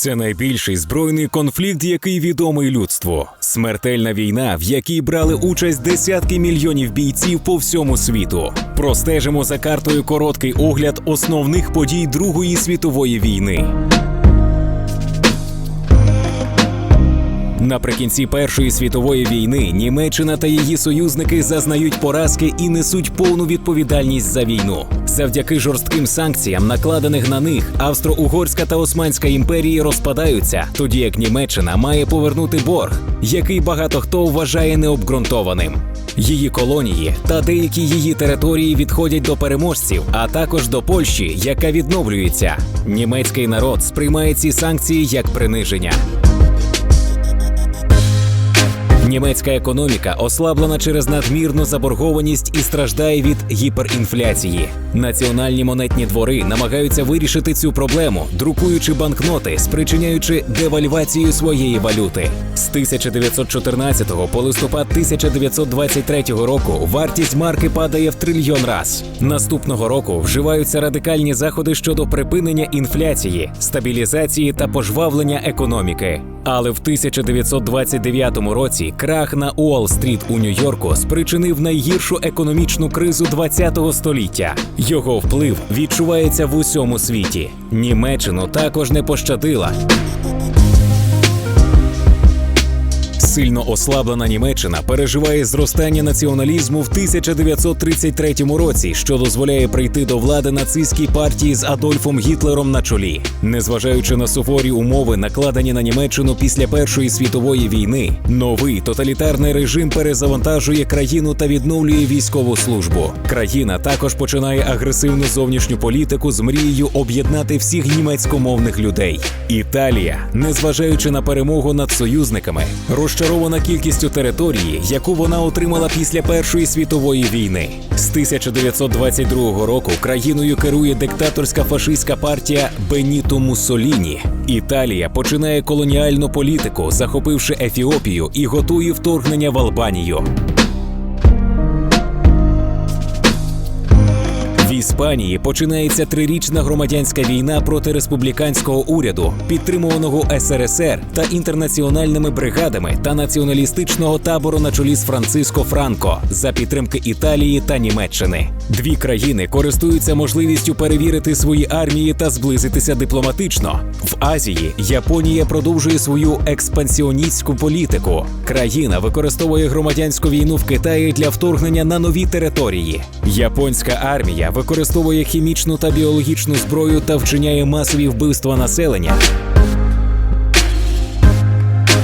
Це найбільший збройний конфлікт, який відомий людству. Смертельна війна, в якій брали участь десятки мільйонів бійців по всьому світу. Простежимо за картою короткий огляд основних подій Другої світової війни. Наприкінці Першої світової війни Німеччина та її союзники зазнають поразки і несуть повну відповідальність за війну. Завдяки жорстким санкціям, накладених на них, Австро-Угорська та Османська імперії розпадаються, тоді як Німеччина має повернути борг, який багато хто вважає необґрунтованим. Її колонії та деякі її території відходять до переможців, а також до Польщі, яка відновлюється. Німецький народ сприймає ці санкції як приниження. Німецька економіка ослаблена через надмірну заборгованість і страждає від гіперінфляції. Національні монетні двори намагаються вирішити цю проблему, друкуючи банкноти, спричиняючи девальвацію своєї валюти. З 1914 по листопад 1923 року вартість марки падає в трильйон раз. Наступного року вживаються радикальні заходи щодо припинення інфляції, стабілізації та пожвавлення економіки. Але в 1929 році крах на Уолл-стріт у Нью-Йорку спричинив найгіршу економічну кризу ХХ століття. Його вплив відчувається в усьому світі. Німеччину також не пощадила. Сильно ослаблена Німеччина переживає зростання націоналізму в 1933 році, що дозволяє прийти до влади нацистській партії з Адольфом Гітлером на чолі. Незважаючи на суворі умови, накладені на Німеччину після Першої світової війни, новий тоталітарний режим перезавантажує країну та відновлює військову службу. Країна також починає агресивну зовнішню політику з мрією об'єднати всіх німецькомовних людей. Італія, незважаючи на перемогу над союзниками, розчарована кількістю території, яку вона отримала після Першої світової війни. З 1922 року країною керує диктаторська фашистська партія Беніто Муссоліні. Італія починає колоніальну політику, захопивши Ефіопію і готує вторгнення в Албанію. Іспанії починається трирічна громадянська війна проти республіканського уряду, підтримуваного СРСР та інтернаціональними бригадами та націоналістичного табору на чолі з Франциско Франко за підтримки Італії та Німеччини. Дві країни користуються можливістю перевірити свої армії та зблизитися дипломатично. В Азії Японія продовжує свою експансіоністську політику. Країна використовує громадянську війну в Китаї для вторгнення на нові території. Японська армія використовує хімічну та біологічну зброю та вчиняє масові вбивства населення.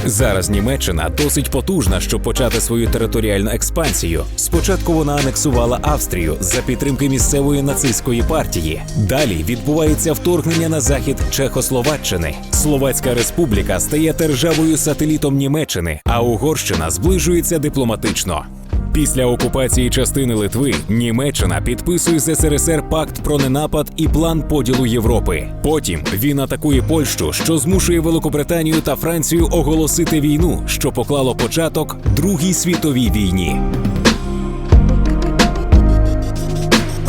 Зараз Німеччина досить потужна, щоб почати свою територіальну експансію. Спочатку вона анексувала Австрію за підтримки місцевої нацистської партії. Далі відбувається вторгнення на захід Чехословаччини. Словацька республіка стає державою сателітом Німеччини, а Угорщина зближується дипломатично. Після окупації частини Литви Німеччина підписує з СРСР пакт про ненапад і план поділу Європи. Потім він атакує Польщу, що змушує Великобританію та Францію оголосити війну, що поклало початок Другій світовій війні.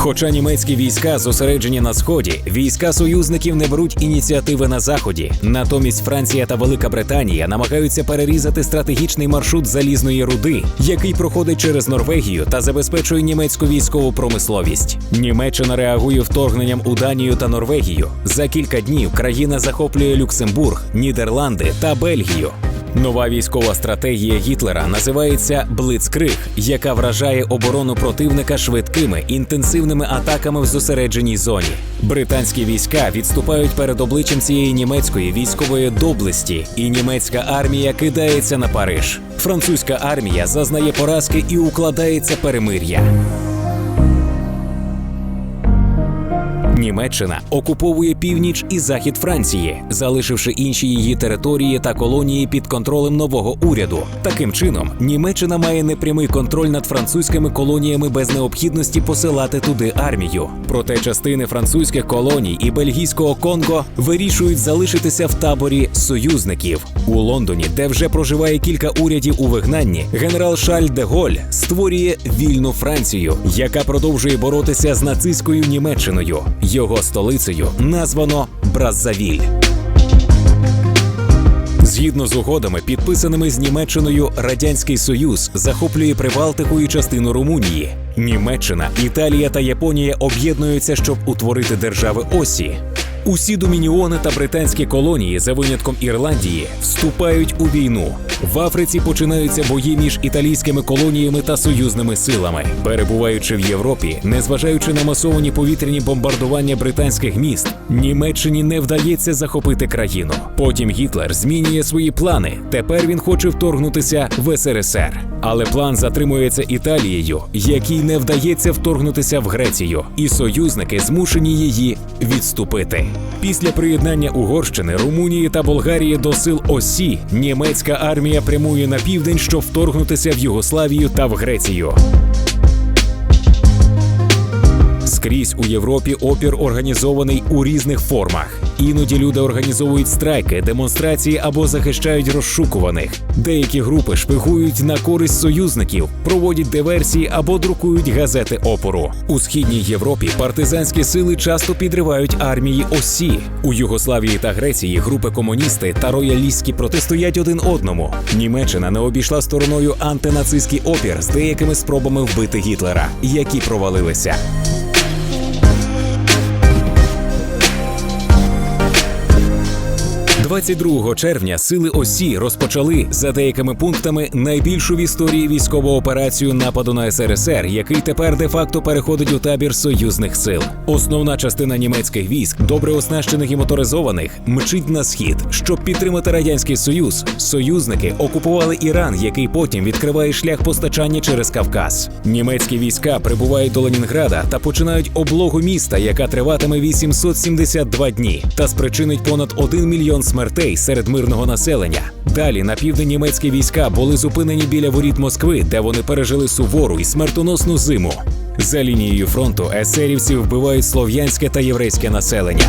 Хоча німецькі війська зосереджені на сході, війська союзників не беруть ініціативи на заході. Натомість Франція та Велика Британія намагаються перерізати стратегічний маршрут залізної руди, який проходить через Норвегію та забезпечує німецьку військову промисловість. Німеччина реагує вторгненням у Данію та Норвегію. За кілька днів країна захоплює Люксембург, Нідерланди та Бельгію. Нова військова стратегія Гітлера називається Блицкриг, яка вражає оборону противника швидкими інтенсивними атаками в зосередженій зоні. Британські війська відступають перед обличчям цієї німецької військової доблесті, і німецька армія кидається на Париж. Французька армія зазнає поразки і укладається перемир'я. Німеччина окуповує північ і захід Франції, залишивши інші її території та колонії під контролем нового уряду. Таким чином, Німеччина має непрямий контроль над французькими колоніями без необхідності посилати туди армію. Проте частини французьких колоній і бельгійського Конго вирішують залишитися в таборі союзників у Лондоні, де вже проживає кілька урядів у вигнанні. Генерал Шарль де Голь створює вільну Францію, яка продовжує боротися з нацистською Німеччиною. Його столицею названо Браззавіль. Згідно з угодами, підписаними з Німеччиною, Радянський Союз захоплює Прибалтику і частину Румунії. Німеччина, Італія та Японія об'єднуються, щоб утворити держави осі. Усі домініони та британські колонії, за винятком Ірландії, вступають у війну. В Африці починаються бої між італійськими колоніями та союзними силами. Перебуваючи в Європі, незважаючи на масовані повітряні бомбардування британських міст, Німеччині не вдається захопити країну. Потім Гітлер змінює свої плани. Тепер він хоче вторгнутися в СРСР. Але план затримується Італією, якій не вдається вторгнутися в Грецію, і союзники змушені її відступити. Після приєднання Угорщини, Румунії та Болгарії до сил ОСІ німецька армія прямує на південь, щоб вторгнутися в Югославію та в Грецію. Скрізь у Європі опір організований у різних формах. Іноді люди організовують страйки, демонстрації або захищають розшукуваних. Деякі групи шпигують на користь союзників, проводять диверсії або друкують газети опору. У східній Європі партизанські сили часто підривають армії осі. У Югославії та Греції групи комуністи та роялістські протистоять один одному. Німеччина не обійшла стороною антинацистський опір з деякими спробами вбити Гітлера, які провалилися. 22 червня сили ОСІ розпочали за деякими пунктами найбільшу в історії військову операцію нападу на СРСР, який тепер де-факто переходить у табір союзних сил. Основна частина німецьких військ, добре оснащених і моторизованих, мчить на схід, щоб підтримати радянський союз. Союзники окупували Іран, який потім відкриває шлях постачання через Кавказ. Німецькі війська прибувають до Ленінграда та починають облогу міста, яка триватиме 872 дні, та спричинить понад 1 мільйон смертей серед мирного населення. Далі на південь німецькі війська були зупинені біля воріт Москви, де вони пережили сувору і смертоносну зиму. За лінією фронту есерівці вбивають слов'янське та єврейське населення.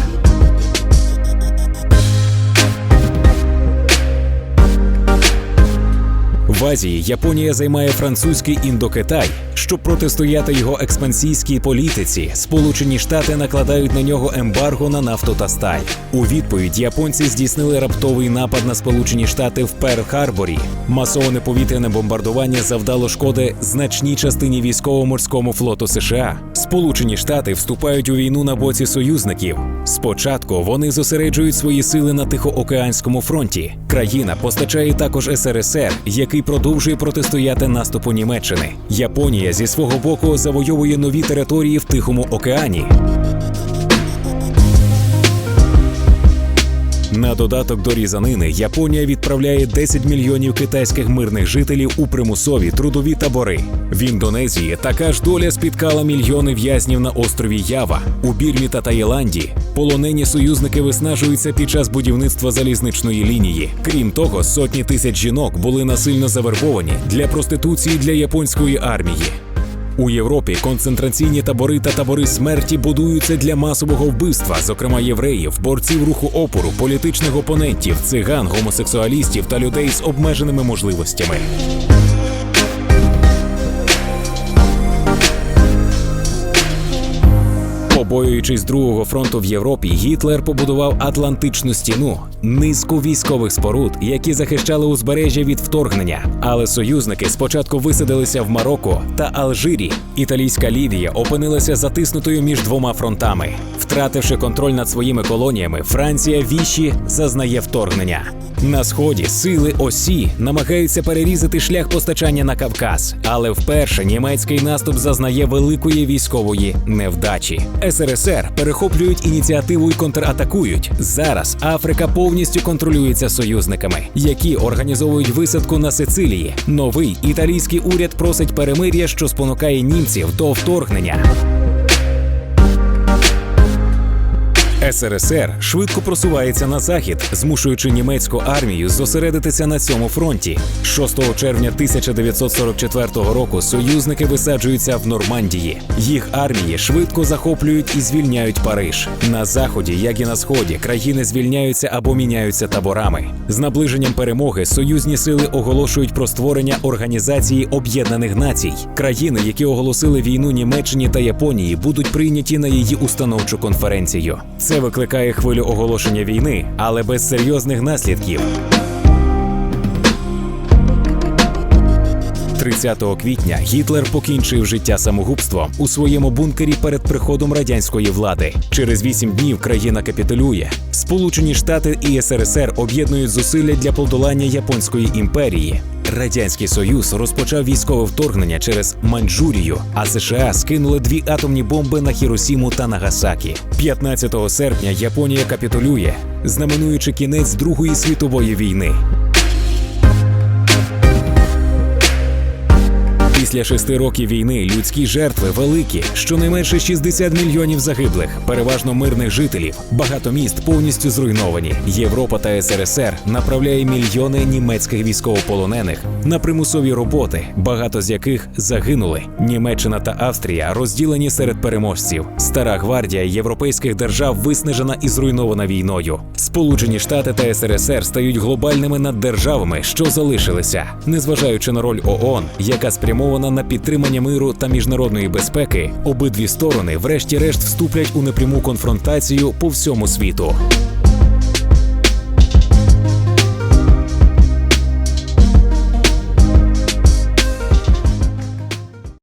В Азії Японія займає французький індокитай, щоб протистояти його експансійській політиці. Сполучені Штати накладають на нього ембарго на нафту та сталь. У відповідь японці здійснили раптовий напад на Сполучені Штати в Перл-Харборі. Масоване повітряне бомбардування завдало шкоди значній частині військово-морському флоту США. Сполучені Штати вступають у війну на боці союзників. Спочатку вони зосереджують свої сили на Тихоокеанському фронті. Країна постачає також СРСР, який продовжує протистояти наступу Німеччини. Японія зі свого боку завойовує нові території в Тихому океані. На додаток до різанини Японія відправляє 10 мільйонів китайських мирних жителів у примусові трудові табори. В Індонезії така ж доля спіткала мільйони в'язнів на острові Ява. У Бірмі та Таїланді полонені союзники виснажуються під час будівництва залізничної лінії. Крім того, сотні тисяч жінок були насильно завербовані для проституції для японської армії. У Європі концентраційні табори та табори смерті будуються для масового вбивства, зокрема євреїв, борців руху опору, політичних опонентів, циган, гомосексуалістів та людей з обмеженими можливостями. Побоюючись другого фронту в Європі, Гітлер побудував Атлантичну стіну, низку військових споруд, які захищали узбережжя від вторгнення. Але союзники спочатку висадилися в Марокко та Алжирі. Італійська Лівія опинилася затиснутою між двома фронтами. Втративши контроль над своїми колоніями, Франція віші зазнає вторгнення. На сході сили осі намагаються перерізати шлях постачання на Кавказ, але вперше німецький наступ зазнає великої військової невдачі. СРСР перехоплюють ініціативу і контратакують. Зараз Африка повністю контролюється союзниками, які організовують висадку на Сицилії. Новий італійський уряд просить перемир'я, що спонукає німців до вторгнення. СРСР швидко просувається на захід, змушуючи німецьку армію зосередитися на цьому фронті. 6 червня 1944 року союзники висаджуються в Нормандії. Їх армії швидко захоплюють і звільняють Париж. На заході, як і на сході, країни звільняються або міняються таборами. З наближенням перемоги союзні сили оголошують про створення організації Об'єднаних Націй. Країни, які оголосили війну Німеччині та Японії, будуть прийняті на її установчу конференцію. Це викликає хвилю оголошення війни, але без серйозних наслідків. 30 квітня Гітлер покінчив життя самогубством у своєму бункері перед приходом радянської влади. Через вісім днів країна капітулює. Сполучені Штати і СРСР об'єднують зусилля для подолання японської імперії. Радянський Союз розпочав військове вторгнення через Маньчжурію, а США скинули дві атомні бомби на Хіросіму та Нагасакі. 15 серпня Японія капітулює, знаменуючи кінець Другої світової війни. Після шести років війни людські жертви великі, щонайменше 60 мільйонів загиблих, переважно мирних жителів. Багато міст повністю зруйновані. Європа та СРСР направляє мільйони німецьких військовополонених на примусові роботи, багато з яких загинули. Німеччина та Австрія розділені серед переможців. Стара гвардія європейських держав виснажена і зруйнована війною. Сполучені Штати та СРСР стають глобальними наддержавами, що залишилися, незважаючи на роль ООН, яка спрямована на підтримання миру та міжнародної безпеки, обидві сторони, врешті-решт, вступлять у непряму конфронтацію по всьому світу.